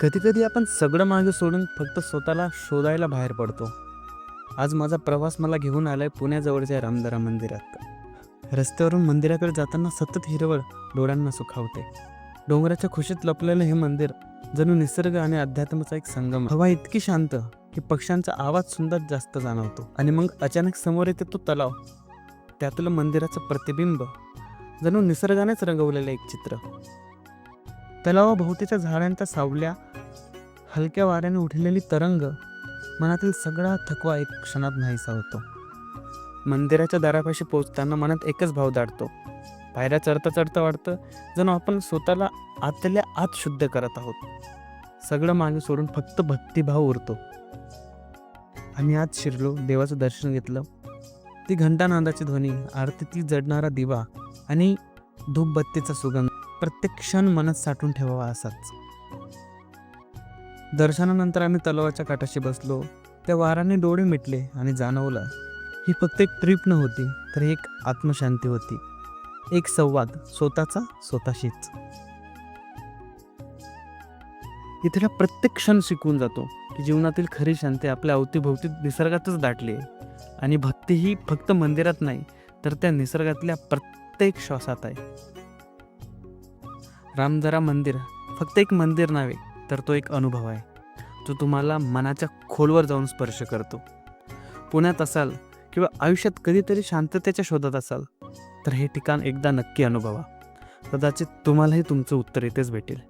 कधीकधी आपण सगळं मागे सोडून फक्त स्वतःला शोधायला बाहेर पडतो. आज माझा प्रवास मला घेऊन आलाय पुण्याजवळच्या रामदरा मंदिरात. रस्त्यावरून मंदिराकडे जाताना सतत हिरवळ डोळ्यांना सुखावते. डोंगराच्या खुशीत लपलेलं हे मंदिर जणू निसर्ग आणि अध्यात्माचा एक संगम. हवा इतकी शांत की पक्ष्यांचा आवाज सुद्धा जास्त जाणवतो. आणि मग अचानक समोर येते तो तलाव. त्यातलं मंदिराचं प्रतिबिंब जणू निसर्गानेच रंगवलेलं एक चित्र. तलावाभोवतीच्या झाडांच्या सावल्या हलक्या वाऱ्याने उठलेली तरंग मनातील सगळा थकवा एक क्षणात नाहीसा होतो. मंदिराच्या दारापाशी पोचताना मनात एकच भाव दाटतो पायऱ्या चढता चढता वाटतं जणू आपण स्वतःला आतल्या आत शुद्ध करत आहोत. सगळं मागे सोडून फक्त भक्तिभाव उरतो. आम्ही आत शिरलो देवाचं दर्शन घेतलं. ती घंटानादाची ध्वनी आरतीतील जडणारा दिवा आणि धूपबत्तीचा सुगंध. प्रत्येक क्षण मनात साठवून ठेवावा असाच. दर्शनानंतर आम्ही तलावाच्या काठाशी बसलो. त्या वाराने डोळे मिटले आणि जाणवलं ही फक्त एक ट्रिप न होती तर ही एक आत्मशांती होती. एक संवाद स्वतःचा स्वतःशीच. इथला प्रत्येक क्षण शिकवून जातो की जीवनातील खरी शांती आपल्या अवतीभोवती निसर्गातच दाटली आहे. आणि भक्ती ही फक्त मंदिरात नाही तर त्या निसर्गातल्या प्रत्येक श्वासात आहे. रामदरा मंदिर फक्त एक मंदिर नव्हे तर तो एक अनुभव आहे. जो तुम्हाला मनाच्या खोलवर जाऊन स्पर्श करतो. पुण्यात असाल किंवा आयुष्यात कधीतरी शांततेच्या शोधात असाल तर हे ठिकाण एकदा नक्की अनुभवा. कदाचित तुम्हालाही तुमचं उत्तर इथेच भेटेल.